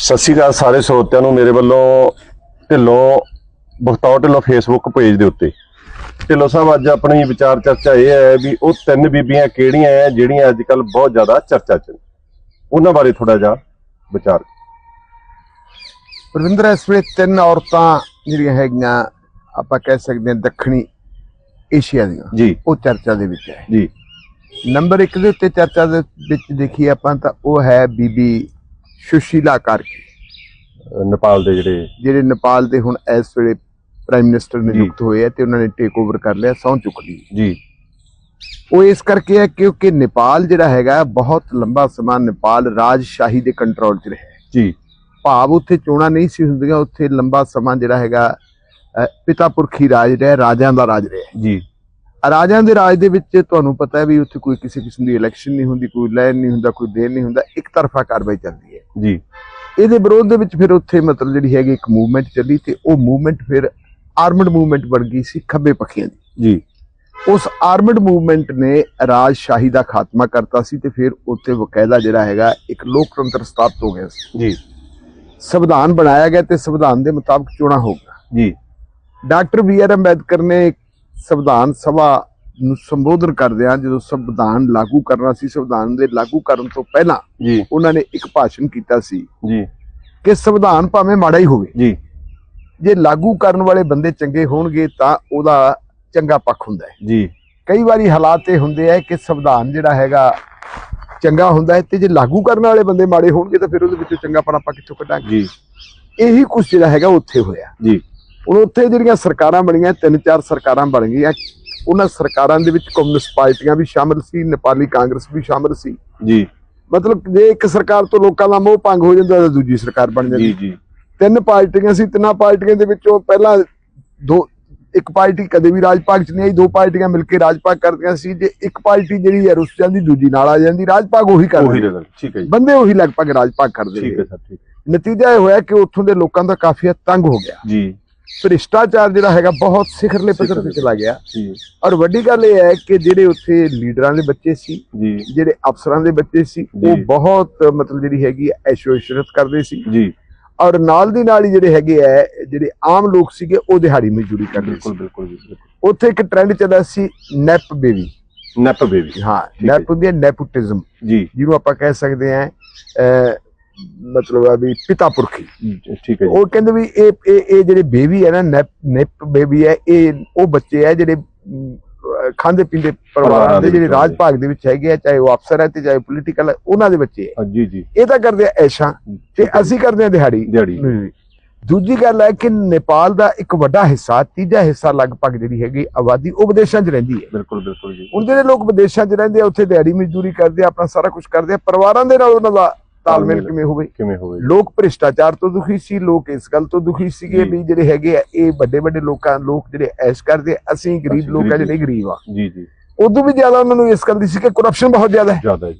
ਸਤਿ ਸ਼੍ਰੀ ਅਕਾਲ ਸਾਰੇ ਸਰੋਤਿਆਂ ਨੂੰ ਮੇਰੇ ਵੱਲੋਂ ਢਿੱਲੋਂ ਬਖਤੌਰ ਢਿੱਲੋਂ ਫੇਸਬੁੱਕ ਪੇਜ ਦੇ ਉੱਤੇ। ਢਿੱਲੋਂ ਸਾਹਿਬ ਅੱਜ ਆਪਣੀ ਵਿਚਾਰ ਚਰਚਾ ਇਹ ਹੈ ਵੀ ਉਹ ਤਿੰਨ ਬੀਬੀਆਂ ਕਿਹੜੀਆਂ ਹੈ ਜਿਹੜੀਆਂ ਅੱਜ ਕੱਲ ਬਹੁਤ ਜ਼ਿਆਦਾ ਚਰਚਾ 'ਚ ਨੇ। ਉਹਨਾਂ ਬਾਰੇ ਥੋੜਾ ਜਿਹਾ ਵਿਚਾਰ। ਪ੍ਰਵਿੰਦਰ ਇਸ ਵੇਲੇ ਤਿੰਨ ਔਰਤਾਂ ਜਿਹੜੀਆਂ ਹੈਗੀਆਂ ਆਪਾਂ ਕਹਿ ਸਕਦੇ ਹਾਂ ਦੱਖਣੀ ਏਸ਼ੀਆ ਦੀਆਂ ਜੀ। ਉਹ ਚਰਚਾ ਦੇ ਵਿੱਚ ਹੈ। ਜੀ। ਨੰਬਰ 1 ਦੇ ਉੱਤੇ ਚਰਚਾ ਦੇ ਵਿੱਚ ਦੇਖੀਏ ਆਪਾਂ ਤਾਂ ਉਹ ਹੈ ਬੀਬੀ ਸੁਸ਼ੀਲਾ ਕਾਰਕੀ। ਨੇਪਾਲ ਦੇ ਜਿਹੜੇ ਜਿਹੜੇ ਨੇਪਾਲ ਦੇ ਹੁਣ ਇਸ ਵੇਲੇ ਪ੍ਰਾਈਮ ਮਿਨਿਸਟਰ। ਨਿਯੁਕਤ ਹੋਏ ਆ ਤੇ ਉਹਨਾਂ ਨੇ ਟੇਕ ਓਵਰ ਕਰ ਲਿਆ ਸਹੁੰ ਚੁੱਕ ਲਈ। ਜੀ। ਉਹ ਇਸ ਕਰਕੇ ਹੈ ਕਿਉਂਕਿ ਨੇਪਾਲ ਜਿਹੜਾ ਹੈਗਾ ਬਹੁਤ ਲੰਬਾ ਸਮਾਂ ਨੇਪਾਲ ਰਾਜਸ਼ਾਹੀ ਦੇ ਕੰਟਰੋਲ 'ਚ ਰਿਹਾ। ਜੀ। ਭਾਵ ਉੱਥੇ ਚੋਣਾਂ ਨਹੀਂ ਸੀ ਹੁੰਦੀਆਂ ਉੱਥੇ ਲੰਬਾ ਸਮਾਂ ਜਿਹੜਾ ਹੈਗਾ ਪਿਤਾ ਪੁਰਖੀ ਰਾਜ ਰਿਹਾ ਰਾਜਿਆਂ ਦਾ ਰਾਜ ਰਿਹਾ। ਜੀ। ਰਾਜਿਆਂ ਦੇ ਰਾਜ ਦੇ ਵਿੱਚ ਤੁਹਾਨੂੰ ਪਤਾ ਹੈ ਵੀ ਉੱਥੇ ਕੋਈ ਕਿਸੇ ਕਿਸਮ ਦੀ ਇਲੈਕਸ਼ਨ ਨਹੀਂ ਹੁੰਦੀ ਕੋਈ ਲੈਣ ਨਹੀਂ ਹੁੰਦਾ ਕੋਈ ਦੇਣ ਨਹੀਂ ਹੁੰਦਾ ਇੱਕ ਤਰਫਾ ਕਾਰਵਾਈ ਚੱਲਦੀ ਹੈ। ਜੀ। ਇਹਦੇ ਵਿਰੋਧ ਦੇ ਵਿੱਚ ਫਿਰ ਉੱਥੇ ਮਤਲਬ ਜਿਹੜੀ ਹੈਗੀ ਇੱਕ ਮੂਵਮੈਂਟ ਚੱਲੀ ਤੇ ਉਹ ਮੂਵਮੈਂਟ ਫਿਰ ਆਰਮਡ ਮੂਵਮੈਂਟ ਬਣ ਗਈ ਸੀ ਖੱਬੇ ਪੱਖੀਆਂ ਦੀ। ਜੀ। ਉਸ ਆਰਮਡ ਮੂਵਮੈਂਟ ਨੇ ਰਾਜਸ਼ਾਹੀ ਦਾ ਖਾਤਮਾ ਕਰਤਾ ਸੀ ਤੇ ਫਿਰ ਉੱਥੇ ਵਕਾਇਦਾ ਜਿਹੜਾ ਹੈਗਾ ਇੱਕ ਲੋਕਤੰਤਰ ਸਥਾਪਿਤ ਹੋ ਗਿਆ ਸੀ। ਜੀ। ਸੰਵਿਧਾਨ ਬਣਾਇਆ ਗਿਆ ਤੇ ਸੰਵਿਧਾਨ ਦੇ ਮੁਤਾਬਕ ਚੋਣਾਂ ਹੋ ਗਿਆ ਜੀ। ਡਾਕਟਰ ਬੀ ਆਰ ਅੰਬੇਦਕਰ ਨੇ ਸੰਵਿਧਾਨ ਸਭਾ ਨੂੰ ਸੰਬੋਧਨ ਕਰਦਿਆਂ ਜਦੋਂ ਸੰਵਿਧਾਨ ਲਾਗੂ ਕਰਨਾ ਸੀ ਸੰਵਿਧਾਨ ਦੇ ਲਾਗੂ ਕਰਨ ਤੋਂ ਪਹਿਲਾਂ ਜੀ। ਉਹਨਾਂ ਨੇ ਇੱਕ ਭਾਸ਼ਣ ਕੀਤਾ ਸੀ ਜੀ। ਕਿ ਸੰਵਿਧਾਨ ਭਾਵੇਂ ਮਾੜਾ ਹੀ ਹੋਵੇ ਜੀ। ਜੇ ਲਾਗੂ ਕਰਨ ਵਾਲੇ ਬੰਦੇ ਚੰਗੇ ਹੋਣਗੇ ਤਾਂ ਉਹਦਾ ਚੰਗਾ ਪੱਖ ਹੁੰਦਾ ਹੈ। ਜੀ। ਕਈ ਵਾਰੀ ਹਾਲਾਤ ਇਹ ਹੁੰਦੇ ਆ ਕਿ ਸੰਵਿਧਾਨ ਜਿਹੜਾ ਹੈਗਾ ਚੰਗਾ ਹੁੰਦਾ ਹੈ ਤੇ ਜੇ ਲਾਗੂ ਕਰਨ ਵਾਲੇ ਬੰਦੇ ਮਾੜੇ ਹੋਣਗੇ ਤਾਂ ਫਿਰ ਉਹਦੇ ਵਿੱਚੋਂ ਚੰਗਾਪਣਾ ਆਪਾਂ ਕਿੱਥੋਂ ਕੱਢਾਂਗੇ? ਜੀ। ਇਹੀ ਕੁਝ ਜਿਹੜਾ ਹੈਗਾ ਉੱਥੇ ਹੋਇਆ। ਜੀ। ਹੁਣ ਉੱਥੇ ਜਿਹੜੀਆਂ ਸਰਕਾਰਾਂ ਬਣੀਆਂ ਤਿੰਨ ਚਾਰ ਸਰਕਾਰਾਂ ਬਣ ਗਈਆਂ ਉਹਨਾਂ ਸਰਕਾਰਾਂ ਦੇ ਵਿੱਚ ਕਮਿਊਨਿਸਟ ਪਾਰਟੀਆਂ ਵੀ ਸ਼ਾਮਲ ਸੀ ਨੇਪਾਲੀ ਕਾਂਗਰਸ ਵੀ ਸ਼ਾਮਲ ਸੀ। ਜੀ। ਮਤਲਬ ਜੇ ਇੱਕ ਸਰਕਾਰ ਤੋਂ ਲੋਕਾਂ ਦਾ ਮੋਹ ਭੰਗ ਹੋ ਜਾਂਦਾ ਤਾਂ ਦੂਜੀ ਸਰਕਾਰ ਬਣ ਜਾਂਦੀ। ਜੀ ਜੀ। ਤਿੰਨ ਪਾਰਟੀਆਂ ਸੀ ਤਿੰਨਾਂ ਪਾਰਟੀਆਂ ਦੇ ਵਿੱਚੋਂ ਪਹਿਲਾਂ ਦੋ ਇੱਕ ਪਾਰਟੀ ਕਦੇ ਵੀ ਰਾਜ ਭਾਗ ਚ ਨਹੀਂ ਆਈ ਦੋ ਪਾਰਟੀਆਂ ਮਿਲ ਕੇ ਰਾਜ ਭਾਗ ਕਰਦੀਆਂ ਸੀ। ਜੇ ਇੱਕ ਪਾਰਟੀ ਜਿਹੜੀ ਹੈ ਰੁੱਸ ਜਾਂਦੀ ਦੂਜੀ ਨਾਲ ਆ ਜਾਂਦੀ ਰਾਜ ਭਾਗ ਉਹੀ ਉਹੀ ਕਰਦੇ ਰਗਲ ਠੀਕ ਹੈ ਜੀ। ਬੰਦੇ ਉਹੀ ਲਗਭਗ ਰਾਜ ਭਾਗ ਕਰਦੇ ਠੀਕ ਹੈ ਸਰ ਠੀਕ ਨਤੀਜਾ ਇਹ ਹੋਇਆ ਕਿ ਉੱਥੋਂ ਦੇ ਲੋਕਾਂ ਦਾ ਕਾਫੀ ਤੰਗ ਹੋ ਗਿਆ। ਜੀ। ਭ੍ਰਿਸ਼ਟਾਚਾਰ ਜਿਹੜਾ ਹੈਗਾ ਬਹੁਤ ਸਿਖਰਲੇ ਪੱਧਰ ਤੇ ਚਲਾ ਗਿਆ। ਜੀ। ਔਰ ਵੱਡੀ ਗੱਲ ਇਹ ਹੈ ਕਿ ਜਿਹੜੇ ਉੱਥੇ ਲੀਡਰਾਂ ਦੇ ਬੱਚੇ ਸੀ ਜੀ। ਜਿਹੜੇ ਅਫਸਰਾਂ ਦੇ ਬੱਚੇ ਸੀ ਉਹ। ਬਹੁਤ ਮਤਲਬ ਜਿਹੜੀ ਹੈਗੀ ਐਸ਼ੋ ਇਸ਼ਰਤ ਕਰਦੇ ਸੀ। ਜੀ। ਔਰ ਨਾਲ ਦੀ ਨਾਲ ਹੀ ਜਿਹੜੇ ਹੈਗੇ ਐ ਜਿਹੜੇ ਆਮ ਲੋਕ ਸੀਗੇ ਉਹ ਦਿਹਾੜੀ ਮਜ਼ਦੂਰੀ ਕਰਦੇ ਬਿਲਕੁਲ ਬਿਲਕੁਲ। ਉੱਥੇ ਇੱਕ ਟ੍ਰੈਂਡ ਚੱਲਿਆ ਸੀ ਨੈਪ ਬੇਬੀ। Nap baby. ਹਾਂ। ਨੈਪ ਹੁੰਦੀ ਹੈ ਨੈਪੋਟਿਜ਼ਮ। ਜੀ। ਜਿਹਨੂੰ ਆਪਾਂ ਕਹਿ ਸਕਦੇ ਅਹ, ਮਤਲਬ ਆ ਵੀ ਪਿਤਾ ਪੁਰਖੀ। ਠੀਕ ਹੈ ਉਹ ਕਹਿੰਦੇ ਵੀ ਇਹ ਇਹ ਇਹ ਜਿਹੜੇ ਬੇਬੀ ਹੈ ਨਾ ਨੈਪ ਬੇਬੀ ਹੈ ਇਹ ਉਹ ਬੱਚੇ ਹੈ ਜਿਹੜੇ ਖਾਂਦੇ ਪੀਂਦੇ ਪਰਿਵਾਰਾਂ ਦੇ ਜਿਹੜੇ ਰਾਜ ਭਾਗ ਦੇ ਵਿੱਚ ਹੈਗੇ ਆ ਚਾਹੇ ਉਹ ਅਫਸਰ ਹੈ ਤੇ ਚਾਹੇ ਪੋਲੀਟੀਕਲ ਹੈ ਉਹਨਾਂ ਦੇ ਬੱਚੇ ਹੈ। ਜੀ ਜੀ। ਇਹ ਤਾਂ ਕਰਦੇ ਆ ਐਸ਼ਾਂ ਤੇ ਅਸੀਂ ਕਰਦੇ ਆ ਦਿਹਾੜੀ। ਦਿਹਾੜੀ। ਦੂਜੀ ਗੱਲ ਹੈ ਕਿ ਨੇਪਾਲ ਦਾ ਇੱਕ ਵੱਡਾ ਹਿੱਸਾ ਤੀਜਾ ਹਿੱਸਾ ਲਗਭਗ ਜਿਹੜੀ ਹੈਗੀ ਆਬਾਦੀ ਉਹ ਵਿਦੇਸ਼ਾਂ 'ਚ ਰਹਿੰਦੀ ਹੈ। ਬਿਲਕੁਲ ਬਿਲਕੁਲ ਜੀ। ਹੁਣ ਜਿਹੜੇ ਲੋਕ ਵਿਦੇਸ਼ਾਂ 'ਚ ਰਹਿੰਦੇ ਆ ਉੱਥੇ ਦਿਹਾੜੀ ਮਜ਼ਦੂਰੀ ਕਰਦੇ ਆ ਆਪਣਾ ਸਾਰਾ ਕੁਝ ਕਰਦੇ ਆ ਪਰਿਵਾਰਾਂ ਦੇ ਨਾਲ ਉਹਨਾਂ ਦਾ ਤਾਲਮੇਲ। ਕਿਵੇਂ ਹੋਵੇ? ਕਿਵੇਂ ਹੋਵੇ? ਲੋਕ ਭ੍ਰਿਸ਼ਟਾਚਾਰ ਤੋਂ ਦੁਖੀ ਸੀ ਲੋਕ ਇਸ ਗੱਲ ਤੋਂ ਦੁਖੀ ਸੀਗੇ। ਵੀ ਜਿਹੜੇ ਹੈਗੇ ਆ ਇਹ ਵੱਡੇ ਵੱਡੇ ਲੋਕਾਂ ਲੋਕ ਜਿਹੜੇ ਐਸ਼ ਕਰਦੇ ਅਸੀਂ ਗਰੀਬ ਲੋਕ ਆ ਜਿਹੜੇ ਗਰੀਬ ਆ। ਜੀ ਜੀ। ਉਦੋਂ ਵੀ ਜ਼ਿਆਦਾ ਉਹਨਾਂ ਨੂੰ ਇਸ ਗੱਲ ਦੀ ਸੀ ਕਿ ਕਰਪਸ਼ਨ ਬਹੁਤ ਜ਼ਿਆਦਾ ਹੈ। ਜ਼ਿਆਦਾ ਜੀ।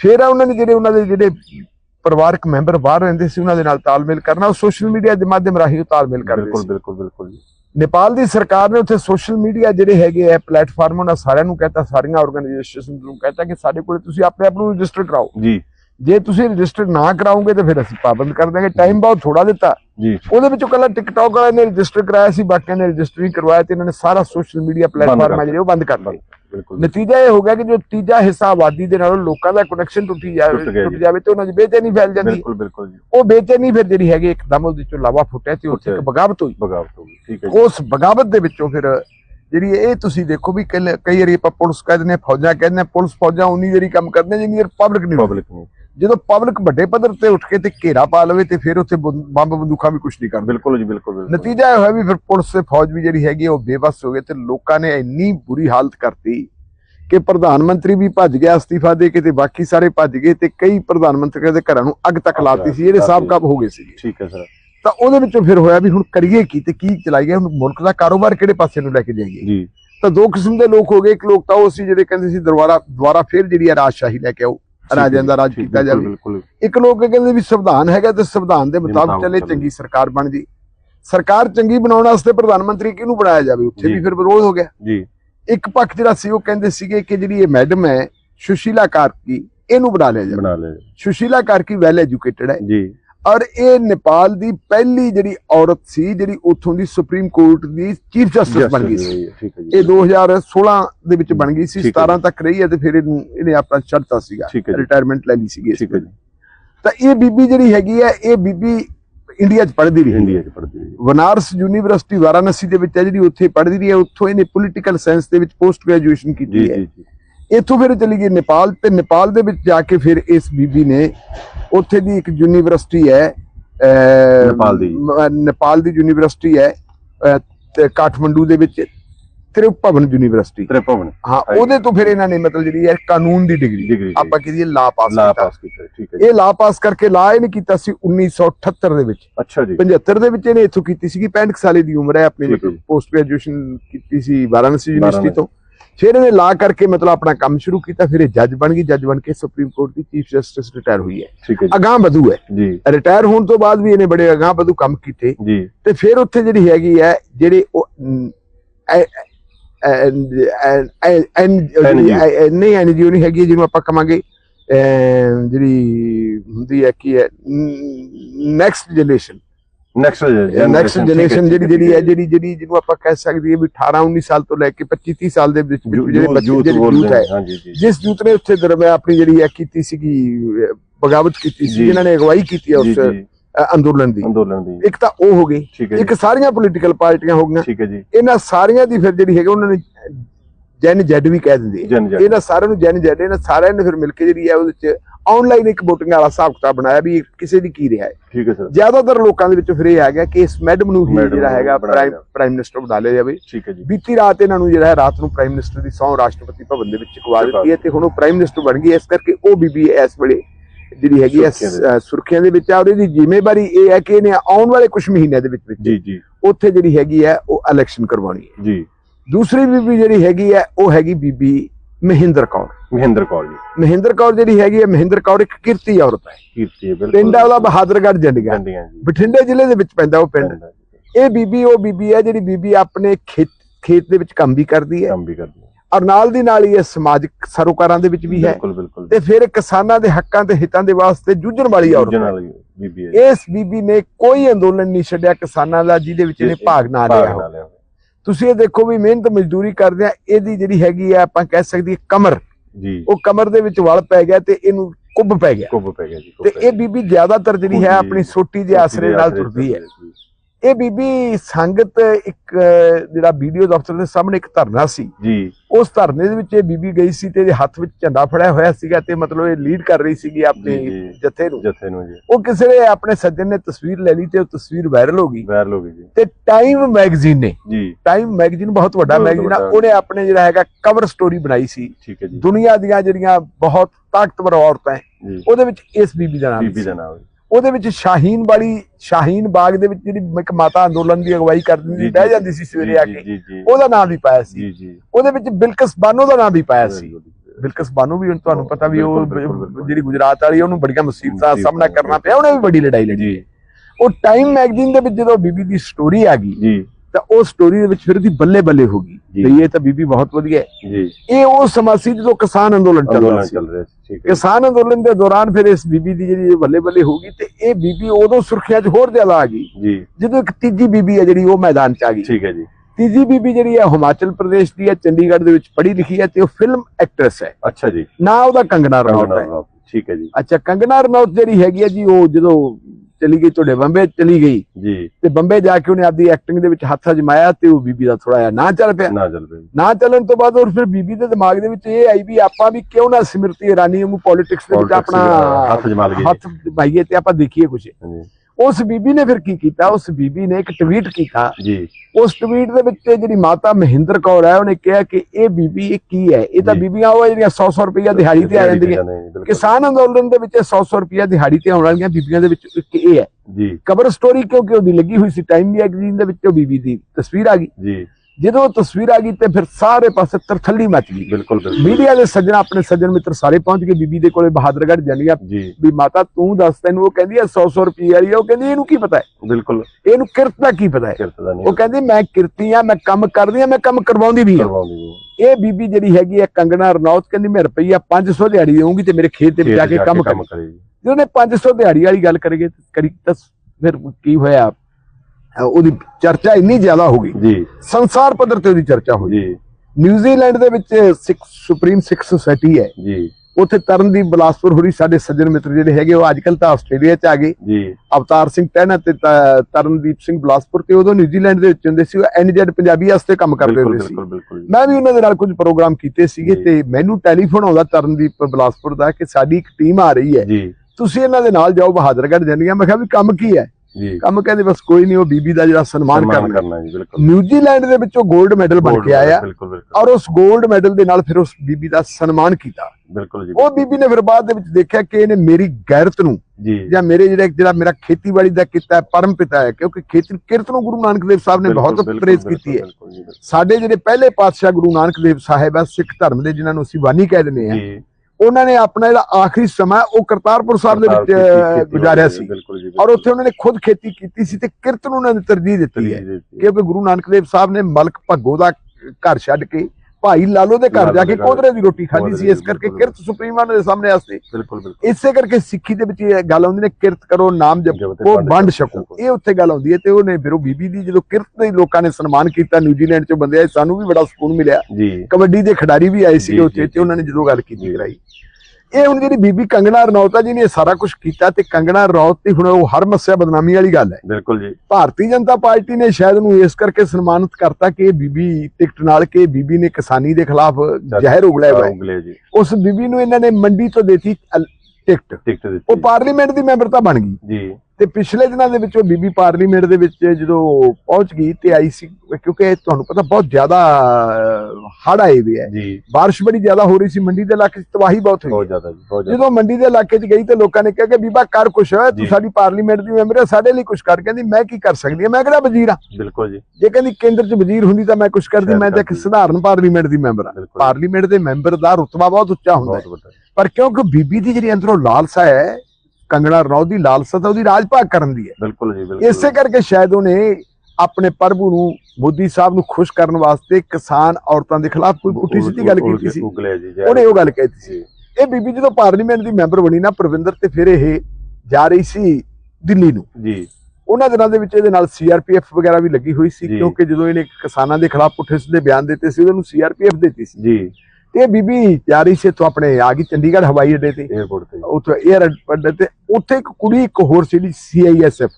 ਫਿਰ ਆ ਉਹਨਾਂ ਦੇ ਜਿਹੜੇ ਉਹਨਾਂ ਦੇ ਜਿਹੜੇ ਪਰਿਵਾਰਕ ਮੈਂਬਰ ਬਾਹਰ ਰਹਿੰਦੇ ਸੀ ਉਹਨਾਂ ਦੇ ਨਾਲ ਤਾਲਮੇਲ ਕਰਨਾ ਉਹ ਸੋਸ਼ਲ ਮੀਡੀਆ ਦੇ ਮਾਧਿਅਮ ਰਾਹੀਂ ਉਹ ਤਾਲਮੇਲ ਕਰਦੇ ਬਿਲਕੁਲ ਸੀ। ਬਿਲਕੁਲ ਬਿਲਕੁਲ ਜੀ। ਨੇਪਾਲ ਦੀ ਸਰਕਾਰ ਨੇ ਉੱਥੇ ਸੋਸ਼ਲ ਮੀਡੀਆ ਜਿਹੜੇ ਹੈਗੇ ਆ ਪਲੇਟਫਾਰਮ ਉਹਨਾਂ ਸਾਰਿਆਂ ਨੂੰ ਕਹਤਾ ਸਾਰੀਆਂ ਆਰਗੇਨਾਈਜੇਸ਼ਨਸ ਨੂੰ ਕਹਤਾ ਕਿ ਸਾਡੇ ਕੋਲੇ ਤੁਸੀਂ ਆਪਣੇ ਆਪ ਨੂੰ ਰਜਿਸਟਰ ਕਰਾਓ। ਜੀ। ਜੇ ਤੁਸੀਂ ਰਜਿਸਟਰ ਨਾ ਕਰਾਓਗੇ ਤਾਂ ਫਿਰ ਅਸੀਂ ਪਾਬੰਦ ਕਰ ਦਾਂਗੇ ਟਾਈਮ ਬਹੁਤ ਥੋੜਾ ਦਿੱਤਾ। ਜੀ। ਉਹਦੇ ਵਿੱਚੋਂ ਕੱਲਾ ਟਿਕਟੌਕ ਵਾਲਿਆਂ ਨੇ ਰਜਿਸਟਰ ਕਰਾਇਆ ਸੀ ਬਾਕੀਆਂ ਨੇ ਰਜਿਸਟਰ ਨਹੀਂ ਕਰਵਾਇਆ ਤੇ ਇਹਨਾਂ ਨੇ ਸਾਰਾ ਸੋਸ਼ਲ ਮੀਡੀਆ ਪਲੇਟਫਾਰਮ ਹੈ ਜਿਹੜੇ ਉਹ ਬੰਦ ਕਰ ਦਿੱਤੇ। ਨਤੀਜਾ ਇਹ ਹੋ ਗਿਆ ਕਿ ਜੋ ਤੀਜਾ ਹਿੱਸਾ ਆਬਾਦੀ ਦੇ ਨਾਲ ਲੋਕਾਂ ਦਾ ਕਨੈਕਸ਼ਨ ਟੁੱਟੀ ਜਾਵੇ ਟੁੱਟ। ਜਾਵੇ ਤੇ ਉਹਨਾਂ ਦੀ ਬੇਚੈਨੀ ਫੈਲ ਜਾਂਦੀ। ਬਿਲਕੁਲ ਬਿਲਕੁਲ ਜੀ। ਉਹ ਬੇਚੈਨੀ ਫਿਰ ਜਿਹੜੀ ਹੈਗੀ ਇੱਕਦਮ ਉਹਦੇ ਚੋਂ ਲਾਵਾ ਫੁੱਟਿਆ ਤੇ ਉੱਥੇ ਇੱਕ। ਬਗਾਵਤ ਹੋਈ। ਬਗਾਵਤ ਹੋ ਗਈ ਠੀਕ ਹੈ ਉਸ ਬਗਾਵਤ ਦੇ ਵਿੱਚੋਂ ਫਿਰ ਜਿਹੜੀ ਇਹ ਤੁਸੀਂ ਦੇਖੋ ਵੀ ਕਈ ਵਾਰੀ ਆਪਾਂ ਪੁਲਿਸ ਕਹਿੰਦੇ ਨੇ ਫੌਜਾਂ ਕਹਿੰਦੇ ਨੇ ਪੁਲਿਸ ਫੌਜਾਂ ਉਨੀ ਦੇਰੀ ਕੰਮ ਕਰਦੇ ਨੇ ਜਿੰਨੀ ਪਬਲਿਕ ਨਹੀਂ। ਪਬਲਿਕ ਨੂੰ ਜਦੋਂ ਪਬਲਿਕ ਵੱਡੇ ਪੱਧਰ ਤੇ ਉੱਠ ਕੇ ਤੇ ਘੇਰਾ ਪਾ ਲਵੇ ਤੇ ਫਿਰ ਉੱਥੇ ਬੰਬ ਬੰਦੂਕਾਂ ਵੀ ਕੁਝ ਨਹੀਂ ਕਰਦੇ ਬਿਲਕੁਲ ਜੀ ਬਿਲਕੁਲ ਨਤੀਜਾ ਇਹ ਹੋਇਆ ਵੀ ਫਿਰ ਪੁਲਿਸ ਤੇ ਫੌਜ ਵੀ ਜਿਹੜੀ ਹੈਗੀ ਉਹ ਬੇਬਸ ਹੋ ਗਏ ਤੇ ਲੋਕਾਂ ਨੇ ਇੰਨੀ ਬੁਰੀ ਹਾਲਤ ਕਰਤੀ ਕਿ ਪ੍ਰਧਾਨ ਮੰਤਰੀ ਵੀ ਭੱਜ ਗਿਆ ਅਸਤੀਫਾ ਦੇ ਕੇ ਤੇ ਬਾਕੀ ਸਾਰੇ ਭੱਜ ਗਏ ਤੇ ਕਈ ਪ੍ਰਧਾਨ ਮੰਤਰੀਆਂ ਦੇ ਘਰਾਂ ਨੂੰ ਅੱਗ ਤੱਕ ਲਾਤੀ ਸੀ ਜਿਹੜੇ ਸਾਬਕਾ ਹੋ ਗਏ ਸੀ। ਠੀਕ ਹੈ ਸਰ। ਤਾਂ ਉਹਦੇ ਵਿੱਚੋਂ ਫਿਰ ਹੋਇਆ ਵੀ ਹੁਣ ਕਰੀਏ ਕੀ ਤੇ ਕੀ ਚਲਾਈਏ ਹੁਣ ਮੁਲਕ ਦਾ ਕਾਰੋਬਾਰ ਕਿਹੜੇ ਪਾਸੇ ਨੂੰ ਲੈ ਕੇ ਜਾਈਏ? ਜੀ। ਤਾਂ ਦੋ ਕਿਸਮ ਦੇ ਲੋਕ ਹੋ ਗਏ ਇੱਕ ਲੋਕ ਤਾਂ ਉਹ ਸੀ ਜਿਹੜੇ ਕਹਿੰਦੇ ਸੀ ਦੁਬਾਰਾ ਦੁਬਾਰਾ ਫਿਰ ਜਿਹੜੀ ਆ ਰਾਜਸ਼ਾਹੀ ਲੈ ਕੇ ਆਓ। ਰਾਜਿਆਂ ਦਾ ਰਾਜ ਕੀਤਾ ਜਾਵੇ। ਇੱਕ ਲੋਕ ਕਹਿੰਦੇ ਵੀ ਸੰਵਿਧਾਨ ਹੈਗਾ ਤੇ ਸੰਵਿਧਾਨ ਦੇ ਮੁਤਾਬਕ ਚੱਲੇ। ਚੰਗੀ ਸਰਕਾਰ ਬਣ ਜੀ। ਸਰਕਾਰ ਚੰਗੀ ਬਣਾਉਣ ਵਾਸਤੇ ਪ੍ਰਧਾਨ ਮੰਤਰੀ ਕਿਹਨੂੰ ਬਣਾਇਆ ਜਾਵੇ? ਉੱਥੇ। ਵੀ ਫਿਰ ਵਿਰੋਧ ਹੋ ਗਿਆ। ਜੀ। ਇੱਕ ਪੱਖ ਜਿਹੜਾ ਸੀ ਉਹ ਕਹਿੰਦੇ ਸੀਗੇ ਕਿ ਜਿਹੜੀ ਇਹ ਮੈਡਮ ਹੈ ਸੁਸ਼ੀਲਾ ਕਾਰਕੀ ਇਹਨੂੰ ਬਣਾ ਲਿਆ ਜਾਵੇ। ਬਣਾ ਲਿਆ ਸੁਸ਼ੀਲਾ ਕਾਰਕੀ ਵੈਲ ਐਜੂਕੇਟਡ ਹੈ। ਜੀ। ਔਰ ਇਹ ਨੇਪਾਲ ਦੀ ਪਹਿਲੀ ਜਿਹੜੀ ਔਰਤ ਸੀ ਜਿਹੜੀ ਉੱਥੋਂ ਦੀ ਸੁਪਰੀਮ ਕੋਰਟ ਦੀ ਚੀਫ ਜਸਟਿਸ ਬਣ ਗਈ ਸੀ। ਇਹ 2016 ਦੇ ਵਿੱਚ ਬਣ ਗਈ ਸੀ ਠੀਕ ਹੈ 17 ਤੱਕ ਰਹੀ ਹੈ ਤੇ ਫਿਰ ਇਹਨੂੰ ਇਹਨੇ ਆਪਣਾ ਛੱਡਤਾ ਸੀਗਾ। ਰਿਟਾਇਰਮੈਂਟ ਲੈ ਲਈ ਸੀਗੀ ਇਸ ਤਾਂ ਇਹ ਬੀਬੀ ਜਿਹੜੀ ਹੈਗੀ ਹੈ ਇਹ ਬੀਬੀ ਇੰਡੀਆ 'ਚ ਪੜ੍ਹਦੀ ਰਹੀ ਇੰਡੀਆ ਚ ਪੜ੍ਹਦੀ ਹੈ। ਜੀ। ਵਨਾਰਸ ਯੂਨੀਵਰਸਿਟੀ ਵਾਰਾਣਸੀ ਦੇ ਵਿੱਚ ਹੈ ਜਿਹੜੀ ਉੱਥੇ ਪੜ੍ਹਦੀ ਰਹੀ ਹੈ ਉੱਥੋਂ ਇਹਨੇ ਪੋਲੀਟੀਕਲ ਸਾਇੰਸ ਦੇ ਵਿੱਚ ਪੋਸਟ ਗ੍ਰੈਜੂਏਸ਼ਨ ਕੀਤੀ ਹੈ। ਜੀ ਜੀ। ਇੱਥੋਂ ਫਿਰ ਚਲੀ ਗਈ ਨੇਪਾਲ ਤੇ ਨੇਪਾਲ ਦੇ ਵਿੱਚ ਜਾ ਕੇ ਫਿਰ ਇਸ ਬੀਬੀ ਨੇ ਉੱਥੇ ਦੀ ਇੱਕ ਯੂਨੀਵਰਸਿਟੀ ਹੈ ਨੇਪਾਲ ਦੀ। ਨੇਪਾਲ ਦੀ ਯੂਨੀਵਰਸਿਟੀ ਹੈ ਕਾਠਮੰਡੂ ਦੇ ਵਿੱਚ ਤ੍ਰਿਭਵਨ ਯੂਨੀਵਰਸਿਟੀ ਤ੍ਰਿਪਵਨ ਹਾਂ। ਉਹਦੇ ਤੋਂ ਫਿਰ ਇਹਨਾਂ ਨੇ ਮਤਲਬ ਜਿਹੜੀ ਹੈ ਕਾਨੂੰਨ ਦੀ ਡਿਗਰੀ। ਆਪਾਂ ਕਹੀਏ ਲਾ ਪਾਸ ਲਾ ਪਾਸ ਕੀਤਾ ਠੀਕ ਹੈ ਇਹ ਲਾ ਪਾਸ ਕਰਕੇ ਲਾ ਇਹਨੇ ਕੀਤਾ ਸੀ 1978 ਦੇ ਵਿੱਚ ਅੱਛਾ ਜੀ 75 ਦੇ ਵਿੱਚ ਇਹਨੇ ਇੱਥੋਂ ਕੀਤੀ ਸੀਗੀ 65 ਕੁ ਸਾਲ ਦੀ ਉਮਰ ਹੈ ਆਪਣੀ ਪੋਸਟ ਗ੍ਰੈਜੂਏਸ਼ਨ ਕੀਤੀ ਸੀ ਵਾਰਾਣਸੀ ਯੂਨੀਵਰਸਿਟੀ। ਤੋਂ ਫਿਰ ਇਹਨੇ ਲਾ ਕਰਕੇ ਮਤਲਬ ਆਪਣਾ ਕੰਮ ਸ਼ੁਰੂ ਕੀਤਾ ਫਿਰ ਇਹ ਜੱਜ ਬਣ ਗਈ। ਜੱਜ ਬਣ ਕੇ ਸੁਪਰੀਮ ਕੋਰਟ ਦੀ ਚੀਫ ਜਸਟਿਸ ਰਿਟਾਇਰ ਹੋਈ ਹੈ। ਅਗਾਂਹ ਵਧੂ ਹੈ। ਜੀ। ਰਿਟਾਇਰ ਹੋਣ ਤੋਂ ਬਾਅਦ ਵੀ ਇਹਨੇ ਬੜੇ ਅਗਾਂਹ ਵਧੂ ਕੰਮ ਕੀਤੇ। ਜੀ। ਤੇ ਫਿਰ ਉੱਥੇ ਜਿਹੜੀ ਹੈਗੀ ਹੈ ਜਿਹੜੇ ਨਹੀਂ ਐਨਜੀਓ ਨਹੀਂ ਹੈਗੀ ਜਿਹਨੂੰ ਆਪਾਂ ਅਮ, ਜਿਹੜੀ ਹੁੰਦੀ ਹੈ ਕੀ ਹੈ next generation next next generation ਜਿਹੜੀ ਜਿਹੜੀ ਹੈ। ਜਿਹੜੀ ਜਿਹੜੀ ਜਿਹਨੂੰ ਆਪਾਂ ਕਹਿ ਸਕਦੇ ਹਾਂ ਵੀ 18 19 ਸਾਲ ਤੋਂ ਲੈ ਕੇ 25 30 ਸਾਲ ਦੇ ਵਿੱਚ ਜਿਹੜੇ ਬੱਚੇ ਯੂਥ ਜਿਹੜੇ youth ਹੈ ਜਿਸ ਯੂਥ ਨੇ ਉੱਥੇ ਦਰਮਿਆਨ ਆਪਣੀ ਜਿਹੜੀ ਹੈ ਕੀਤੀ ਸੀਗੀ ਬਗਾਵਤ ਕੀਤੀ ਸੀ। ਜਿਨ੍ਹਾਂ ਨੇ ਅਗਵਾਈ ਕੀਤੀ ਹੈ ਉਸ ਅੰਦੋਲਨ ਦੀ। ਅੰਦੋਲਨ ਦੀ। ਇੱਕ ਤਾਂ ਉਹ ਹੋ ਗਈ ਇੱਕ ਸਾਰੀਆਂ ਪੋਲੀਟੀਕਲ ਪਾਰਟੀਆਂ ਹੋ ਗਈਆਂ। ਇਹਨਾਂ ਸਾਰੀਆਂ ਦੀ ਫਿਰ ਜਿਹੜੀ ਹੈਗੀ ਉਹਨਾਂ ਨੇ ਜੈਨ ਜੈਡ ਵੀ ਕਹਿ ਦਿੰਦੇ ਆ। ਇਹਨਾਂ ਸਾਰਿਆਂ ਨੂੰ ਜੈਨ ਜੈਡ ਇਹਨਾਂ ਸਾਰਿਆਂ ਨੇ ਫਿਰ ਮਿਲ ਕੇ ਜਿਹੜੀ ਹੈ ਉਹਦੇ ਚ ਆਨਲਾਈਨ ਇੱਕ VOTING ਵਾਲਾ ਹਿਸਾਬ ਕਿਤਾਬ ਬਣਾਇਆ ਵੀ ਕਿਸੇ ਦੀ ਕੀ ਰਿਹਾ ਹੈ। ਠੀਕ ਹੈ ਸਰ। ਜ਼ਿਆਦਾਤਰ ਲੋਕਾਂ ਦੇ ਵਿੱਚ ਫਿਰ ਇਹ ਆ ਗਿਆ ਕਿ ਇਸ ਮੈਡਮ ਨੂੰ ਹੀ ਜਿਹੜਾ ਨੂੰ ਹੈਗਾ ਬਣਾਇਆ ਪ੍ਰਾਈਮ ਜਾਵੇ। ਪ੍ਰਾਈਮ ਮਿਨਿਸਟਰ ਬਣਾ ਲਿਆ ਜਾਵੇ। ਠੀਕ ਹੈ ਜੀ। ਬੀਤੀ ਰਾਤ ਇਹਨਾਂ ਨੂੰ ਜਿਹੜਾ ਹੈ ਰਾਤ ਨੂੰ ਪ੍ਰਾਈਮ ਮਿਨਿਸਟਰ ਦੀ ਸਹੁੰ ਰਾਸ਼ਟਰਪਤੀ ਭਵਨ ਦੇ ਵਿੱਚ ਚੁਕਵਾ ਚੁਕਵਾ ਦਿੱਤੀ ਹੈ ਤੇ ਹੁਣ ਉਹ ਪ੍ਰਾਈਮ ਮਿਨਿਸਟਰ ਬਣ ਗਈ ਹੈ, ਇਸ ਕਰਕੇ ਉਹ ਬੀਬੀ ਇਸ ਵੇਲੇ ਜਿਹੜੀ ਹੈਗੀ ਹੈ ਸੁਰਖੀਆਂ ਦੇ ਸੁਰਖੀਆਂ ਦੇ ਵਿੱਚ ਆ। ਔਰ ਇਹਦੀ ਜ਼ਿੰਮੇਵਾਰੀ ਇਹ ਹੈ ਕਿ ਇਹਨੇ ਆਉਣ ਵਾਲੇ ਕੁਝ ਮਹੀਨਿਆਂ ਦੇ ਵਿੱਚ ਵਿੱਚ ਜੀ ਜੀ। ਉੱਥੇ ਜਿਹੜੀ ਹੈਗੀ ਹੈ ਉਹ ਇਲੈਕਸ਼ਨ ਕਰਵਾਉਣੀ ਹੈ। ਜੀ। ਦੂਸਰੀ ਬੀਬੀ ਜਿਹੜੀ ਹੈਗੀ ਹੈ ਉਹ ਹੈਗੀ ਬੀਬੀ ਮਹਿੰਦਰ ਕੌਰ। ਮਹਿੰਦਰ ਕੌਰ ਜੀ। ਮਹਿੰਦਰ ਕੌਰ ਜਿਹੜੀ ਹੈਗੀ ਹੈ ਮਹਿੰਦਰ ਕੌਰ ਇੱਕ ਕਿਰਤੀ ਔਰਤ ਹੈ। ਕੀਰਤੀ ਹੈ ਬਿਲਕੁਲ। ਪਿੰਡ ਆ ਉਹਦਾ ਬਹਾਦਰਗੜ੍ਹ ਜੰਡੀਆਂ ਗੰਡੀਆਂ ਜੀ। ਬਠਿੰਡੇ ਜ਼ਿਲ੍ਹੇ ਦੇ ਵਿੱਚ ਪੈਂਦਾ ਉਹ ਪਿੰਡ। ਇਹ ਬੀਬੀ ਉਹ ਬੀਬੀ ਹੈ ਜਿਹੜੀ ਬੀਬੀ ਆਪਣੇ ਖੇਤ ਖੇਤ ਦੇ ਵਿੱਚ ਕੰਮ ਵੀ ਕਰਦੀ ਹੈ। ਕੰਮ ਵੀ ਕਰਦੀ ਹੈ। ਔਰ ਨਾਲ ਦੀ ਨਾਲ ਹੀ ਇਹ ਸਮਾਜਿਕ ਸਰੋਕਾਰਾਂ ਦੇ ਵਿੱਚ ਵੀ ਹੈ। ਬਿਲਕੁਲ ਬਿਲਕੁਲ। ਤੇ ਫਿਰ ਕਿਸਾਨਾਂ ਦੇ ਹੱਕਾਂ ਤੇ ਹਿੱਤਾਂ ਦੇ ਵਾਸਤੇ ਜੂਝਣ ਵਾਲੀ ਔਰਤ ਹੈ। ਵਾਲੀ ਬੀਬੀ ਹੈ ਇਸ ਬੀਬੀ ਨੇ ਕੋਈ ਅੰਦੋਲਨ ਨਹੀਂ ਛੱਡਿਆ ਕਿਸਾਨਾਂ ਦਾ ਜਿਹਦੇ ਵਿੱਚ ਇਹਨੇ ਭਾਗ ਨਾ ਲਿਆ ਹੋ ਨਾ ਲਿਆ ਹੋਵੇ। ਤੁਸੀਂ ਇਹ ਦੇਖੋ ਵੀ ਮਿਹਨਤ ਮਜ਼ਦੂਰੀ ਕਰਦੇ ਆ ਇਹਦੀ ਜਿਹੜੀ ਹੈਗੀ ਆ ਆਪਾਂ ਕਹਿ ਸਕਦੀ ਕਮਰ ਜੀ ਉਹ ਕਮਰ ਦੇ ਵਿੱਚ ਵਲ ਪੈ ਗਿਆ ਤੇ ਇਹਨੂੰ ਕੁੱਬ ਪੈ ਗਿਆ ਕੁੱਬ ਪੈ ਗਿਆ ਜੀ ਤੇ ਇਹ ਬੀਬੀ ਜ਼ਿਆਦਾਤਰ ਜਿਹੜੀ ਹੈ ਆਪਣੀ ਸੋਟੀ ਦੇ। ਆਸਰੇ ਨਾਲ ਤੁਰਦੀ ਹੈ। ਇਹ ਬੀਬੀ ਸੰਗਤ ਇੱਕ ਜਿਹੜਾ ਵੀਡੀਓ ਦਫ਼ਤਰ ਦੇ ਸਾਹਮਣੇ ਇੱਕ ਧਰਨਾ ਸੀ। ਜੀ। ਉਸ ਧਰਨੇ ਦੇ ਵਿੱਚ ਇਹ ਬੀਬੀ ਗਈ ਸੀ ਤੇ ਇਹਦੇ ਹੱਥ ਵਿੱਚ ਝੰਡਾ ਫੜਿਆ ਹੋਇਆ ਸੀਗਾ ਤੇ ਮਤਲਬ ਇਹ ਲੀਡ ਕਰ ਰਹੀ ਸੀਗੀ ਆਪਣੇ। ਜਥੇ ਨੂੰ। ਜਥੇ ਨੂੰ ਜੀ। ਉਹ ਕਿਸੇ ਨੇ ਆਪਣੇ ਸੱਜਣ ਨੇ ਤਸਵੀਰ ਲੈ ਲਈ ਤੇ ਉਹ ਤਸਵੀਰ ਵਾਇਰਲ ਹੋ ਗਈ। ਵਾਇਰਲ ਹੋ ਗਈ ਜੀ। ਤੇ ਟਾਈਮ ਮੈਗਜ਼ੀਨ ਨੇ ਜੀ। ਟਾਈਮ ਮੈਗਜ਼ੀਨ ਬਹੁਤ ਵੱਡਾ ਮੈਗਜ਼ੀਨ ਆ। ਉਹਨੇ ਆਪਣੇ ਜਿਹੜਾ ਹੈਗਾ ਕਵਰ ਸਟੋਰੀ ਬਣਾਈ ਸੀ। ਠੀਕ ਹੈ ਜੀ। ਦੁਨੀਆ ਦੀਆਂ ਜਿਹੜੀਆਂ ਬਹੁਤ ਤਾਕਤਵਰ ਔਰਤਾਂ ਉਹਦੇ ਵਿੱਚ ਇਸ ਬੀਬੀ ਦਾ ਨਾਮ ਬੀਬੀ ਦਾ ਨਾਮ। ਉਹਦੇ ਵਿੱਚ ਸ਼ਾਹੀਨ ਵਾਲੀ ਸ਼ਾਹੀਨ ਬਾਗ ਦੇ ਵਿੱਚ ਜਿਹੜੀ ਇੱਕ ਮਾਤਾ ਅੰਦੋਲਨ ਦੀ ਅਗਵਾਈ ਕਰਦੀ ਸੀ ਬਹਿ ਜਾਂਦੀ ਸੀ ਸਵੇਰੇ ਆ ਕੇ। ਉਹਦਾ ਨਾਮ ਵੀ ਪਾਇਆ ਸੀ। ਉਹਦੇ ਵਿੱਚ ਬਿਲਕਸ ਬਾਨੋ ਦਾ ਨਾਮ ਵੀ ਪਾਇਆ ਸੀ। ਬਿਲਕਸ ਬਾਨੋ ਵੀ ਤੁਹਾਨੂੰ ਪਤਾ ਵੀ ਉਹ। ਜਿਹੜੀ ਗੁਜਰਾਤ ਵਾਲੀ ਉਹਨੂੰ ਬੜੀਆਂ ਮੁਸੀਬਤਾਂ ਦਾ ਸਾਹਮਣਾ ਕਰਨਾ ਪਿਆ ਉਹਨੇ ਵੀ ਵੱਡੀ ਲੜਾਈ ਲੜੀ ਉਹ ਟਾਈਮ ਮੈਗਜ਼ੀਨ ਦੇ ਵਿੱਚ ਜਦੋਂ ਬੀਬੀ ਦੀ ਸਟੋਰੀ ਆ ਗਈ ਜੀ। ਤਾਂ ਉਹ ਸਟੋਰੀ ਦੇ ਵਿੱਚ ਫਿਰ ਉਹਦੀ ਬੱਲੇ ਬੱਲੇ ਹੋ ਗਈ। ਵੀ ਇਹ ਤਾਂ ਬੀਬੀ ਬਹੁਤ ਵਧੀਆ ਹੈ। ਜੀ। ਇਹ ਉਹ ਸਮਾਂ ਸੀ ਜਦੋਂ ਕਿਸਾਨ ਅੰਦੋਲਨ ਚੱਲ ਰਿਹਾ ਸੀ। ਠੀਕ ਹੈ। ਕਿਸਾਨ ਅੰਦੋਲਨ ਦੇ ਦੌਰਾਨ ਫਿਰ ਇਸ ਬੀਬੀ ਦੀ ਜਿਹੜੀ ਬੱਲੇ ਬੱਲੇ ਹੋ ਗਈ ਤੇ ਇਹ ਬੀਬੀ ਉਦੋਂ ਸੁਰਖੀਆਂ 'ਚ ਹੋਰ ਜ਼ਿਆਦਾ ਆ ਗਈ। ਜੀ। ਜਦੋਂ ਇੱਕ ਤੀਜੀ ਬੀਬੀ ਹੈ ਜਿਹੜੀ ਉਹ ਮੈਦਾਨ 'ਚ ਆ ਗਈ। ਠੀਕ ਹੈ ਜੀ। ਤੀਜੀ ਬੀਬੀ ਜਿਹੜੀ ਹੈ ਹਿਮਾਚਲ ਪ੍ਰਦੇਸ਼ ਦੀ ਹੈ ਚੰਡੀਗੜ੍ਹ ਦੇ ਵਿੱਚ ਪੜ੍ਹੀ ਲਿਖੀ ਹੈ ਤੇ ਉਹ ਫਿਲਮ ਐਕਟਰੈਸ ਹੈ। ਅੱਛਾ ਜੀ। ਨਾ ਉਹਦਾ ਕੰਗਨਾ ਰਣੌਤ ਹੈ। ਠੀਕ ਹੈ ਜੀ। ਅੱਛਾ ਕੰਗਨਾ ਰਣੌਤ ਜਿਹੜੀ ਹੈਗੀ ਹੈ ਜੀ ਉਹ ਜਦੋਂ ਚਲੀ ਗਈ ਤੁਹਾਡੇ ਬੰਬੇ ਚਲੀ ਗਈ। ਜੀ। ਤੇ ਬੰਬੇ ਜਾ ਕੇ ਉਹਨੇ ਆਪਦੀ ਐਕਟਿੰਗ ਦੇ ਵਿੱਚ ਹੱਥ ਅਜਮਾਇਆ ਤੇ ਉਹ ਬੀਬੀ ਦਾ ਥੋੜਾ ਜਿਹਾ ਨਾ ਚੱਲ ਪਿਆ। ਨਾ ਚੱਲ ਪਈ ਨਾ ਚੱਲਣ ਤੋਂ ਬਾਅਦ ਔਰ ਫਿਰ ਬੀਬੀ ਦੇ ਦਿਮਾਗ ਦੇ ਵਿੱਚ ਇਹ ਆਈ ਵੀ ਆਪਾਂ ਵੀ ਕਿਉਂ ਨਾ ਸਿਮਰਤੀ ਇਰਾਨੀ ਨੂੰ ਪੋਲਿਟਿਕਸ ਦੇ ਵਿੱਚ ਆਪਣਾ ਹੱਥ ਜਮਾ ਲਈਏ। ਹੱਥ ਪਾਈਏ ਤੇ ਆਪਾਂ ਦੇਖੀਏ ਕੁਝ ਉਸ ਬੀਬੀ ਨੇ ਫਿਰ ਕੀ ਕੀਤਾ? ਉਸ ਬੀਬੀ ਨੇ ਇੱਕ ਟਵੀਟ ਕੀਤਾ। ਜੀ। ਉਸ ਟਵੀਟ ਦੇ ਵਿੱਚ ਜਿਹੜੀ ਮਾਤਾ ਮਹਿੰਦਰ ਕੌਰ ਹੈ ਉਹਨੇ ਕਿਹਾ ਕਿ ਇਹ ਬੀਬੀ ਇਹ ਕੀ ਹੈ? ਇਹ ਤਾਂ। ਬੀਬੀਆਂ ਉਹ ਜਿਹੜੀਆਂ 100 100 ਰੁਪਈਆ ਦਿਹਾੜੀ ਤੇ ਆ ਜਾਂਦੀਆਂ। ਕਿਸਾਨ ਅੰਦੋਲਨ ਦੇ ਵਿੱਚ 100 100 ਰੁਪਈਆ ਦਿਹਾੜੀ ਤੇ ਆਉਣ ਵਾਲੀਆਂ ਬੀਬੀਆਂ ਦੇ ਵਿੱਚ ਇੱਕ ਇਹ ਹੈ। ਜੀ। ਕਵਰ ਸਟੋਰੀ ਕਿਉਂਕਿ ਉਹਦੀ ਲੱਗੀ ਹੋਈ ਸੀ ਟਾਈਮ ਮੈਗਜ਼ੀਨ ਦੇ ਵਿੱਚ ਉਹ ਬੀਬੀ ਦੀ ਤਸਵੀਰ ਆ ਗਈ। ਜੀ। ਜਦੋਂ ਤਸਵੀਰ ਆ ਗਈ ਤੇ ਫਿਰ ਸਾਰੇ ਪਾਸੇ ਤਰਥੱਲੀ ਮਚ ਗਈ। ਬਿਲਕੁਲ ਮੀਡੀਆ ਦੇ ਸੱਜਣ ਆਪਣੇ ਸੱਜਣ ਮਿੱਤਰ ਸਾਰੇ ਪਹੁੰਚ ਗਏ। ਬੀਬੀ ਦੇ ਕੋਲੇ ਬਹਾਦਰਗੜ੍ਹ ਜਾਂਦੀਆਂ ਵੀ ਮਾਤਾ ਤੂੰ ਦੱਸ ਤੈਨੂੰ ਉਹ ਕਹਿੰਦੀ ਆ 100 100 ਰੁਪਏ ਵਾਲੀ ਉਹ ਕਹਿੰਦੀ ਇਹਨੂੰ ਕੀ ਪਤਾ ਹੈ? ਬਿਲਕੁਲ। ਇਹਨੂੰ ਕਿਰਤ ਦਾ ਕੀ ਪਤਾ ਹੈ? ਉਹ ਕਹਿੰਦੀ ਮੈਂ ਕਿਰਤੀ ਆ ਮੈਂ ਕੰਮ ਕਰਦੀ ਆ ਮੈਂ ਕੰਮ ਕਰਵਾਉਂਦੀ ਵੀ ਆ ਇਹ ਬੀਬੀ ਜਿਹੜੀ ਹੈਗੀ ਆ ਕੰਗਣਾ ਰਣੌਤ ਕਹਿੰਦੀ ਮੈਂ ਰੁਪਈਆ 500 ਦਿਹਾੜੀ ਦੇਵਾਂਗੀ ਤੇ ਮੇਰੇ ਖੇਤ ਵਿੱਚ ਜਾ ਕੇ ਕੰਮ ਕਰ। ਕਰੇ। ਜੀ ਜਦੋਂ ਨੇ 500 ਦਿਹਾੜੀ ਵਾਲੀ ਗੱਲ ਕਰੀਏ ਕਰੀ ਤਾਂ ਫਿਰ ਕੀ ਹੋਇਆ? ਉਹਦੀ ਚਰਚਾ ਇੰਨੀ ਜ਼ਿਆਦਾ ਹੋ ਗਈ। ਜੀ। ਸੰਸਾਰ ਪੱਧਰ ਤੇ ਉਹਦੀ ਚਰਚਾ ਹੋਈ ਜੀ। ਨਿਊਜ਼ੀਲੈਂਡ ਦੇ ਵਿੱਚ ਸਿੱਖ ਸੁਪਰੀਮ ਸਿੱਖ ਸੁਸਾਇਟੀ ਹੈ। ਜੀ। ਉੱਥੇ ਤਰਨਦੀਪ ਬਲਾਸਪੁਰ ਹੋਰੀ ਸਾਡੇ ਸੱਜਣ ਮਿੱਤਰ ਜਿਹੜੇ ਹੈਗੇ ਉਹ ਅੱਜਕੱਲ ਤਾਂ ਆਸਟ੍ਰੇਲੀਆ 'ਚ ਆ ਗਏ। ਜੀ। ਅਵਤਾਰ ਸਿੰਘ ਟਹਿਣਾ ਤੇ ਤਰਨਦੀਪ ਸਿੰਘ ਬਲਾਸਪੁਰ ਤੇ ਉਦੋਂ ਨਿਊਜ਼ੀਲੈਂਡ ਦੇ ਵਿੱਚ ਹੁੰਦੇ ਸੀ ਉਹ ਐਨਜੈਡ ਪੰਜਾਬੀ ਵਾਸਤੇ ਕੰਮ ਕਰਦੇ ਹੁੰਦੇ ਸੀ। ਮੈਂ ਵੀ ਉਹਨਾਂ ਦੇ ਨਾਲ ਕੁਝ ਪ੍ਰੋਗਰਾਮ ਕੀਤੇ ਸੀਗੇ। ਤੇ ਮੈਨੂੰ ਟੈਲੀਫੋਨ ਆਉਂਦਾ ਤਰਨਦੀਪ ਬਲਾਸਪੁਰ ਦਾ ਕਿ ਸਾਡੀ ਇੱਕ ਟੀਮ ਆ ਰਹੀ ਹੈ। ਤੁਸੀਂ ਇਹਨਾਂ ਦੇ ਨਾਲ ਜਾਓ ਬਹਾਦਰਗੜ੍ਹ ਜਾਂਦੀਆਂ ਮੈਂ ਕਿਹਾ ਵੀ ਕੰਮ ਕੀ ਹੈ? ਕੰਮ ਕਹਿੰਦੇ ਬਸ ਕੋਈ ਨਹੀਂ ਉਹ ਬੀਬੀ ਦਾ ਜਿਹੜਾ ਸਨਮਾਨ ਕਰਨਾ। ਨਿਊਜ਼ੀਲੈਂਡ ਦੇ ਵਿੱਚ 골ਡ ਮੈਡਲ ਬਣ ਕੇ ਆਇਆ ਔਰ ਉਸ 골ਡ ਮੈਡਲ ਦੇ ਨਾਲ ਫਿਰ ਉਸ ਬੀਬੀ ਦਾ ਸਨਮਾਨ ਕੀਤਾ। ਬਿਲਕੁਲ ਜੀ ਉਹ ਬੀਬੀ ਨੇ ਫਿਰ ਬਾਅਦ ਦੇ ਵਿੱਚ ਦੇਖਿਆ ਕਿ ਇਹਨੇ ਮੇਰੀ ਗੈਰਤ ਨੂੰ ਜੀ। ਮੇਰੇ ਜਿਹੜਾ ਜਿਹੜਾ ਮੇਰਾ ਖੇਤੀਬਾੜੀ ਦਾ ਕਿੱਤਾ ਹੈ ਪਰਮ ਪਿਤਾ ਹੈ ਕਿਉਂਕਿ ਖੇਤੀ ਕਿਰਤ ਨੂੰ ਗੁਰੂ ਨਾਨਕ ਦੇਵ ਸਾਹਿਬ ਨੇ ਬਹੁਤ ਬਿਲਕੁਲ, ਕੀਤੀ ਹੈ। ਸਾਡੇ ਜਿਹੜੇ ਪਹਿਲੇ ਪਾਤਸ਼ਾਹ ਗੁਰੂ ਨਾਨਕ ਦੇਵ ਸਾਹਿਬ ਹੈ ਸਿੱਖ ਧਰਮ ਦੇ ਜਿਨ੍ਹਾਂ ਨੂੰ ਅਸੀਂ ਬਾਨੀ ਕਹਿ ਦਿੰਦੇ ਆ ਉਹਨਾਂ ਨੇ ਆਪਣਾ ਜਿਹੜਾ ਆਖਰੀ ਸਮਾਂ ਉਹ ਕਰਤਾਰਪੁਰ ਸਾਹਿਬ ਦੇ ਵਿੱਚ ਗੁਜ਼ਾਰਿਆ ਸੀ। ਔਰ ਉੱਥੇ ਉਹਨਾਂ ਨੇ ਖੁਦ ਖੇਤੀ ਕੀਤੀ ਸੀ ਤੇ ਕਿਰਤ ਨੂੰ ਉਹਨਾਂ ਨੇ ਤਰਜੀਹ ਦਿੱਤੀ ਹੈ ਕਿਉਂਕਿ ਗੁਰੂ ਨਾਨਕ ਦੇਵ ਸਾਹਿਬ ਨੇ ਮਲਕ ਭੱਗੋ ਦਾ ਘਰ ਛੱਡ ਕੇ ਭਾਈ ਲਾਲੋ ਦੇ ਘਰ ਜਾ ਕੇ ਕੋਦਰੇ ਦੀ ਰੋਟੀ ਖਾਧੀ ਸੀ ਇਸ ਕਰਕੇ। ਕਿਰਤ ਸੁਪਰੀਮਾਂ ਦੇ ਸਾਹਮਣੇ ਆਸਤੇ ਬਿਲਕੁਲ ਬਿਲਕੁਲ। ਇਸੇ ਕਰਕੇ ਸਿੱਖੀ ਦੇ ਵਿੱਚ ਇਹ ਗੱਲ ਆਉਂਦੀ ਨੇ ਕਿਰਤ ਕਰੋ ਨਾਮ ਜਪੋ ਜਪੋ ਵੰਡ ਛਕੋ। ਇਹ ਉੱਥੇ ਗੱਲ ਆਉਂਦੀ ਹੈ ਤੇ ਉਹਨੇ ਫਿਰ ਉਹ ਬੀਬੀ ਦੀ ਜਦੋਂ ਕਿਰਤ ਦੇ ਲੋਕਾਂ ਨੇ ਸਨਮਾਨ ਕੀਤਾ ਨਿਊਜ਼ੀਲੈਂਡ ਚੋਂ ਬੰਦੇ ਆਏ ਸਾਨੂੰ ਵੀ ਬੜਾ ਸਕੂਨ ਮਿਲਿਆ। ਜੀ। ਕਬੱਡੀ ਦੇ ਖਿਡਾਰੀ ਵੀ ਆਏ ਜੀ, ਉੱਥੇ ਤੇ ਉਹਨਾਂ ਨੇ ਜਦੋਂ ਗੱਲ ਕੀਤੀ। ਕਰਾਈ। ਇਹ ਹੁਣ ਜਿਹੜੀ ਬੀਬੀ ਕੰਗਣਾ ਰਣੌਤ ਆ ਜੀ ਨੇ ਸਾਰਾ ਕੁਝ ਕੀਤਾ ਤੇ ਕੰਗਣਾ ਰਣੌਤ ਦੀ ਹੁਣ ਉਹ ਹਰ ਮੱਸਿਆ ਬਦਨਾਮੀ ਵਾਲੀ ਗੱਲ ਹੈ। ਬਿਲਕੁਲ ਜੀ। ਭਾਰਤੀ ਜਨਤਾ ਪਾਰਟੀ ਨੇ ਸ਼ਾਇਦ ਉਹਨੂੰ ਇਸ ਕਰਕੇ ਸਨਮਾਨਿਤ ਕਰਤਾ ਕਿ ਇਹ ਬੀਬੀ ਟਿਕਟ ਨਾਲ ਕਿ ਬੀਬੀ ਨੇ ਕਿਸਾਨੀ ਦੇ ਖਿਲਾਫ ਜ਼ਹਿਰ ਉਗਲਿਆ ਹੋਇਆ ਹੈ। ਉਗਲੇ ਜੀ। ਉਸ ਬੀਬੀ ਨੂੰ ਇਹਨਾਂ ਨੇ ਮੰਡੀ ਤੋਂ ਦੇਤੀ ਟਿਕਟ। ਉਹ ਪਾਰਲੀਮੈਂਟ ਦੀ ਮੈਂਬਰ ਤਾਂ ਬਣ ਗਈ। ਜੀ। ਤੇ ਪਿਛਲੇ ਦਿਨਾਂ ਦੇ ਵਿੱਚ ਉਹ ਬੀਬੀ ਪਾਰਲੀਮੈਂਟ ਦੇ ਵਿੱਚ ਜਦੋਂ ਪਹੁੰਚ ਗਈ ਤੇ ਆਈ ਸੀ ਕਿਉਂਕਿ ਤੁਹਾਨੂੰ ਪਤਾ ਬਹੁਤ ਜ਼ਿਆਦਾ ਹੜ ਆਏ ਹੋਏ ਹੈ। ਜੀ। ਬਾਰਿਸ਼ ਬੜੀ ਜ਼ਿਆਦਾ ਹੋ ਰਹੀ ਸੀ ਮੰਡੀ ਦੇ ਇਲਾਕੇ 'ਚ ਤਬਾਹੀ ਬਹੁਤ ਹੋਈ। ਬਹੁਤ ਹੈ। ਜ਼ਿਆਦਾ ਜੀ ਬਹੁਤ ਜ਼ਿਆਦਾ। ਜਦੋਂ ਮੰਡੀ ਦੇ ਇਲਾਕੇ 'ਚ ਗਈ ਤੇ ਲੋਕਾਂ ਨੇ ਕਿਹਾ ਕਿ ਬੀਬਾ ਕਰ ਕੁਛ ਤੂੰ। ਸਾਡੀ ਪਾਰਲੀਮੈਂਟ ਦੀ ਮੈਂਬਰ ਹੈ ਸਾਡੇ ਲਈ ਕੁਛ ਕਰ। ਕਹਿੰਦੀ ਮੈਂ ਕੀ ਕਰ ਸਕਦੀ ਹਾਂ? ਮੈਂ ਕਿਹੜਾ ਵਜ਼ੀਰ ਆ ਬਿਲਕੁਲ ਜੀ। ਜੇ ਕਹਿੰਦੀ ਕੇਂਦਰ 'ਚ ਵਜ਼ੀਰ ਹੁੰਦੀ ਤਾਂ ਮੈਂ ਕੁਛ ਕਰਦੀ ਮੈਂ ਤਾਂ ਇੱਕ। ਸਧਾਰਨ ਪਾਰਲੀਮੈਂਟ ਦੀ ਮੈਂਬਰ ਆ ਬਿਲਕੁਲ ਪਾਰਲੀਮੈਂਟ ਦੇ ਮੈਂਬਰ ਦਾ ਰੁਤਬਾ ਬਹੁਤ ਉੱਚਾ ਹੁੰਦਾ ਹੈ। ਪਰ ਕਿਉਂਕਿ ਬੀਬੀ ਦੀ ਜਿਹੜੀ ਅੰਦਰੋਂ ਲਾਲਸਾ ਹੈ ਕੰਗਣਾ ਰਣੌਤ ਦੀ ਲਾਲਸਾ ਤਾਂ ਉਹਦੀ ਰਾਜ ਭਾਗ ਕਰਨ ਦੀ ਹੈ। ਬਿਲਕੁਲ ਜੀ ਬਿਲਕੁਲ। ਇਸੇ ਕਰਕੇ ਸ਼ਾਇਦ ਉਹਨੇ ਆਪਣੇ ਪ੍ਰਭੂ ਨੂੰ ਮੋਦੀ ਸਾਹਿਬ ਨੂੰ ਖੁਸ਼ ਕਰਨ ਵਾਸਤੇ ਕਿਸਾਨ ਔਰਤਾਂ ਦੇ ਖਿਲਾਫ ਕੋਈ ਪੁੱਠੀ ਸਿੱਧੀ ਗੱਲ ਕੀਤੀ ਸੀ। ਉਹਨੇ ਉਹ ਗੱਲ ਕਹਿਤੀ ਸੀ। ਇਹ ਬੀਬੀ ਜਦੋਂ ਪਾਰਲੀਮੈਂਟ ਦੀ ਮੈਂਬਰ ਬਣੀ ਨਾ ਪ੍ਰਵਿੰਦਰ ਤੇ ਫਿਰ ਇਹ ਜਾ ਰਹੀ ਸੀ ਦਿੱਲੀ ਨੂੰ। ਜੀ। ਉਹਨਾਂ ਦਿਨਾਂ ਦੇ ਵਿੱਚ ਇਹਦੇ ਨਾਲ ਸੀਆਰਪੀਐਫ ਵਗੈਰਾ ਵੀ ਲੱਗੀ ਹੋਈ ਸੀ। ਕਿਉਂਕਿ ਜਦੋਂ ਇਹਨੇ ਕਿਸਾਨਾਂ ਦੇ ਖਿਲਾਫ ਪੁੱਠੇ ਸਿੱਧੇ ਬਿਆਨ ਦਿੱਤੇ ਸੀ ਉਹਨੂੰ ਸੀਆਰਪੀਐਫ ਦਿੱਤੀ ਸੀ। ਜੀ। ਤੇ ਬੀਬੀ ਤਿਆਰੀ ਸੇ ਤੋਂ ਆਪਣੇ ਆ ਗਈ ਚੰਡੀਗੜ੍ਹ ਹਵਾਈ ਅੱਡੇ ਤੇ। 에어ਪੋਰਟ ਤੇ। ਉੱਥੇ 에ਅਰ ਤੇ। ਉੱਥੇ ਇੱਕ ਕੁੜੀ ਇੱਕ ਹੋਰ ਸੀ CISF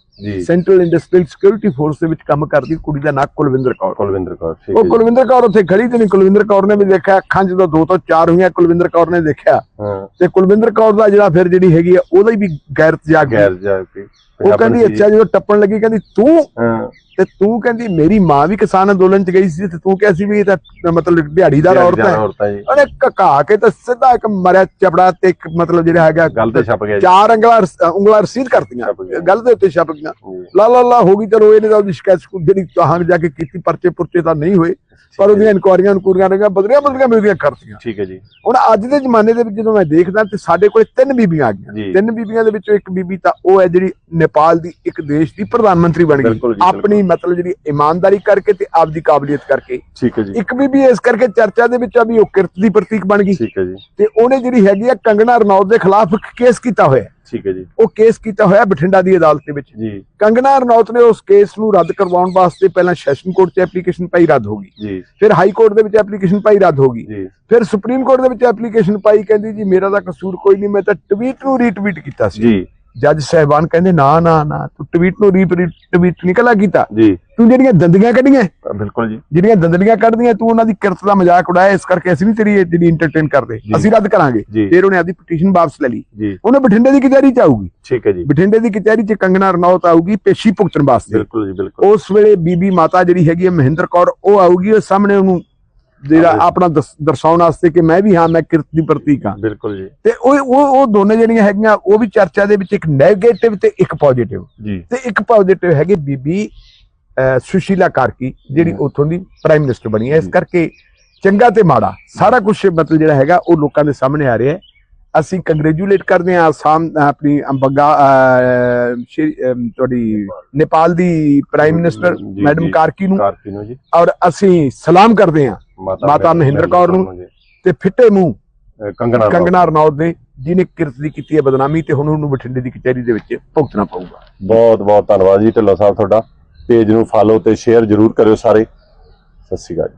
central industrial security force ਦੇ ਵਿੱਚ ਕੰਮ ਕਰਦੀ ਕੁੜੀ ਦਾ ਨਾਂ ਕੁਲਵਿੰਦਰ ਕੌਰ। ਕੁਲਵਿੰਦਰ ਕੌਰ ਉਹ ਕੁਲਵਿੰਦਰ ਕੌਰ ਉੱਥੇ ਖੜੀ ਤੇ ਨਹੀਂ ਕੁਲਵਿੰਦਰ ਕੌਰ ਨੇ ਵੀ ਦੇਖਿਆ ਅੱਖਾਂ ਜਦੋਂ ਦੋ ਤੋਂ ਚਾਰ ਹੋਈਆਂ ਕੁਲਵਿੰਦਰ ਕੌਰ ਨੇ ਦੇਖਿਆ। ਤੇ ਕੁਲਵਿੰਦਰ ਕੌਰ ਦਾ ਜਿਹੜਾ ਫਿਰ ਜਿਹੜੀ ਹੈਗੀ ਆ ਉਹਦਾ ਵੀ ਗੈਰਤ ਜਾ ਗੈਰਤ ਜਾਗ ਉਹ ਕਹਿੰਦੀ ਅੱਛਾ ਜਦੋਂ ਟੱਪਣ ਲੱਗੀ ਕਹਿੰਦੀ ਤੂੰ ਤੇ ਤੂੰ ਕਹਿੰਦੀ ਮੇਰੀ ਮਾਂ ਵੀ ਕਿਸਾਨ ਅੰਦੋਲਨ ਚ ਗਈ ਸੀ ਤੇ ਤੂੰ ਕਿਹਾ ਸੀ ਵੀ ਇਹ ਤਾਂ ਮਤਲਬ ਦਿਹਾੜੀਦਾਰ ਔਰਤ ਹੈ। ਉਹਨੇ ਕਕਾ ਕੇ ਤਾਂ ਸਿੱਧਾ ਇੱਕ ਮਰਿਆ ਚਪੜਾ ਤੇ ਇੱਕ ਮਤਲਬ ਜਿਹੜਾ ਹੈਗਾ ਗੱਲ ਤੇ ਛਪ ਗਿਆ ਚਾਰ ਉਂਗਲਾਂ ਉਂਗਲਾਂ ਰਸੀਦ ਕਰਤੀਆਂ। ਗੱਲ ਦੇ ਉੱਤੇ ਛਪ ਗਈਆਂ। ਲਾ ਲਾ ਲਾ ਹੋ ਗਈ ਚਲੋ ਇਹਨੇ ਤਾਂ ਉਹਦੀ ਸ਼ਿਕਾਇਤ ਸਕੂ- ਜਿਹੜੀ ਤਾਂ ਜਾ ਕੇ ਕੀਤੀ ਪਰਚੇ ਪੁਰਚੇ ਤਾਂ ਨਹੀਂ ਹੋਏ। ਪਰ ਉਹਦੀਆਂ ਇਨਕੁਆਰੀਆਂ ਇਨਕੁਆਰੀਆਂ ਨੇ ਬਦਲੀਆਂ ਬਦਲੀਆਂ ਮਿਲਦੀਆਂ ਕਰਤੀਆਂ। ਠੀਕ ਹੈ ਜੀ। ਹੁਣ ਅੱਜ ਦੇ ਜ਼ਮਾਨੇ ਦੇ ਵਿੱਚ ਜਦੋਂ ਮੈਂ ਦੇਖਦਾ ਤੇ ਸਾਡੇ ਕੋਲੇ ਤਿੰਨ ਬੀਬੀਆਂ ਆ ਗਈਆਂ। ਤਿੰਨ ਬੀਬੀਆਂ ਦੇ ਵਿੱਚੋਂ ਇੱਕ ਬੀਬੀ ਤਾਂ ਉਹ ਹੈ ਜਿਹੜੀ ਨੇਪਾਲ ਦੀ ਇੱਕ ਦੇਸ਼ ਦੀ ਪ੍ਰਧਾਨ ਮੰਤਰੀ ਬਣ ਗਈ। ਆਪਣੀ ਮਤਲਬ ਜਿਹੜੀ ਇਮਾਨਦਾਰੀ ਕਰਕੇ ਤੇ ਆਪਦੀ ਕਾਬਲੀਅਤ ਕਰਕੇ। ਠੀਕ ਹੈ ਜੀ। ਇੱਕ ਬੀਬੀ ਇਸ ਕਰਕੇ ਚਰਚਾ ਦੇ ਵਿੱਚ ਆ ਵੀ ਉਹ ਕਿਰਤ ਦੀ ਪ੍ਰਤੀਕ ਬਣ ਗਈ। ਠੀਕ ਹੈ ਜੀ। ਤੇ ਉਹਨੇ ਜਿਹੜੀ ਹੈਗੀ ਆ ਕੰਗਣਾ ਰਣੌਤ ਦੇ ਖਿਲਾਫ ਕੇਸ ਕੀਤਾ ਹੋਇਆ। ਠੀਕ ਹੈ ਜੀ। ਉਹ ਕੇਸ ਕੀਤਾ ਹੋਇਆ ਬਠਿੰਡਾ ਦੀ ਅਦਾਲਤ ਦੇ ਵਿੱਚ। ਜੀ। ਕੰਗਣਾ ਰਣੌਤ ਨੇ ਉਸ ਕੇਸ ਨੂੰ ਰੱਦ ਕਰਵਾਉਣ ਵਾਸਤੇ ਪਹਿਲਾਂ ਸੈਸ਼ਨ ਕੋਰਟ 'ਚ ਐਪਲੀਕੇਸ਼ਨ ਪਾਈ ਰੱਦ ਹੋ ਗਈ। ਜੀ। ਫਿਰ ਹਾਈ ਕੋਰਟ ਦੇ ਵਿੱਚ ਐਪਲੀਕੇਸ਼ਨ ਪਾਈ ਰੱਦ ਹੋ ਗਈ। ਜੀ। ਫਿਰ ਸੁਪਰੀਮ ਕੋਰਟ ਦੇ ਵਿੱਚ ਐਪਲੀਕੇਸ਼ਨ ਪਾਈ ਕਹਿੰਦੀ ਜੀ ਮੇਰਾ ਤਾਂ ਕਸੂਰ ਕੋਈ ਨਹੀਂ ਮੈਂ ਤਾਂ ਟਵੀਟ ਨੂੰ ਰੀਟਵੀਟ ਕੀਤਾ ਸੀ। ਜੀ। ਜੱਜ ਸਾਹਿਬਾਨ ਕਹਿੰਦੇ ਨਾ ਨਾ ਨਾ ਤੂੰ ਟਵੀਟ ਨੂੰ ਰੀਟਵੀਟ ਨਿਕਲਾ ਕੀਤਾ। ਜੀ। ਤੂੰ ਜਿਹੜੀਆਂ ਦੰਦੀਆਂ ਕੱਢੀਆਂ ਬਿਲਕੁਲ ਜੀ। ਜਿਹੜੀਆਂ ਦੰਦਲੀਆਂ ਕੱਢਦੀਆਂ ਤੂੰ ਉਹਨਾਂ ਦੀ ਕਿਰਤ ਦਾ ਮਜ਼ਾਕ ਉਡਾਇਆ ਇਸ ਕਰਕੇ ਅਸੀਂ ਨਹੀਂ ਤੇਰੀ ਜਿਹੜੀ ਐਂਟਰਟੇਨ ਕਰਦੇ। ਅਸੀਂ ਰੱਦ ਕਰਾਂਗੇ। ਫਿਰ ਉਹਨੇ ਆਪਦੀ ਪਟੀਸ਼ਨ ਵਾਪਸ ਲੈ ਲਈ। ਉਹਨੇ ਬਠਿੰਡੇ ਦੀ ਕਚਹਿਰੀ ਚ ਆਊਗੀ। ਠੀਕ ਹੈ ਜੀ। ਬਠਿੰਡੇ ਦੀ ਕਚਹਿਰੀ ਚ ਕੰਗਣਾ ਰਣੌਤ ਆਊਗੀ ਪੇਸ਼ੀ ਭੁਗਤਣ ਵਾਸਤੇ। ਬਿਲਕੁਲ ਜੀ ਬਿਲਕੁਲ। ਉਸ ਵੇਲੇ ਬੀਬੀ ਮਾਤਾ ਜਿਹੜੀ ਹੈਗੀ ਹੈ ਮਹਿੰਦਰ ਕੌਰ ਉਹ ਆਊਗੀ ਉਹ ਸਾਹਮਣੇ ਉਹਨੂੰ ਜਿਹੜਾ। ਆਪਣਾ ਦਰਸਾਉਣ ਵਾਸਤੇ ਕਿ ਮੈਂ ਵੀ ਹਾਂ ਮੈਂ ਕਿਰਤ ਦੀ ਪ੍ਰਤੀਕ ਹਾਂ ਬਿਲਕੁਲ ਜੀ ਤੇ ਉਹ ਉਹ ਉਹ ਦੋਨੇ ਜਿਹੜੀਆਂ ਹੈਗੀਆਂ ਉਹ ਵੀ ਚਰਚਾ ਦੇ ਵਿੱਚ ਇੱਕ 네ਗੇਟਿਵ ਤੇ ਇੱਕ ਪੋਜ਼ਿਟਿਵ ਜੀ ਤੇ ਇੱਕ ਪੋਜ਼ਿਟਿਵ ਹੈਗੇ ਬੀਬੀ ਸੁਸ਼ੀਲਾ ਕਾਰਕੀ ਜਿਹੜੀ। ਉੱਥੋਂ ਦੀ ਪ੍ਰਾਈਮ ਮਿਨਿਸਟਰ ਬਣੀ ਹੈ ਇਸ। ਕਰਕੇ ਚੰਗਾ ਤੇ ਮਾੜਾ ਸਾਰਾ ਕੁਝ ਮਤਲਬ ਜਿਹੜਾ ਹੈਗਾ ਉਹ ਲੋਕਾਂ ਦੇ ਸਾਹਮਣੇ ਆ ਰਿਹਾ ਹੈ ਅਸੀਂ ਕੰਗ੍ਰੈਚੁਲੇਟ ਕਰਦੇ ਹਾਂ ਆਸਾਮ ਆਪਣੀ ਬੰਗਾ ਅਹ, ਸ਼੍ਰੀ- ਅਮ, ਤੁਹਾਡੀ ਨੇਪਾਲ ਦੀ ਪ੍ਰਾਈਮ ਮਿਨਿਸਟਰ ਮੈਡਮ। ਕਾਰਕੀ ਨੂੰ ਔਰ ਅਸੀਂ ਸਲਾਮ ਕਰਦੇ ਹਾਂ ਮਾਤਾ ਮਹਿੰਦਰ ਕੌਰ ਨੂੰ। ਤੇ ਫਿੱਟੇ ਮੂੰਹ ਅਹ ਕੰਗਣਾ ਰਣੌਤ। ਨੇ ਜਿਹਨੇ ਕਿਰਤ ਦੀ ਕੀਤੀ ਹੈ ਬਦਨਾਮੀ ਤੇ ਹੁਣ ਉਹਨੂੰ ਬਠਿੰਡੇ ਦੀ ਕਚਹਿਰੀ ਦੇ ਵਿੱਚ ਭੁਗਤਣਾ ਪਊਗਾ ਬਹੁਤ ਬਹੁਤ ਧੰਨਵਾਦ ਜੀ ਢਿੱਲੋਂ ਸਾਹਿਬ ਤੁਹਾਡਾ ਪੇਜ ਨੂੰ ਫਾਲੋ ਤੇ ਸ਼ੇਅਰ ਜ਼ਰੂਰ ਕਰਿਓ ਸਾਰੇ ਸਤਿ ਸ਼੍ਰੀ ਅਕਾਲ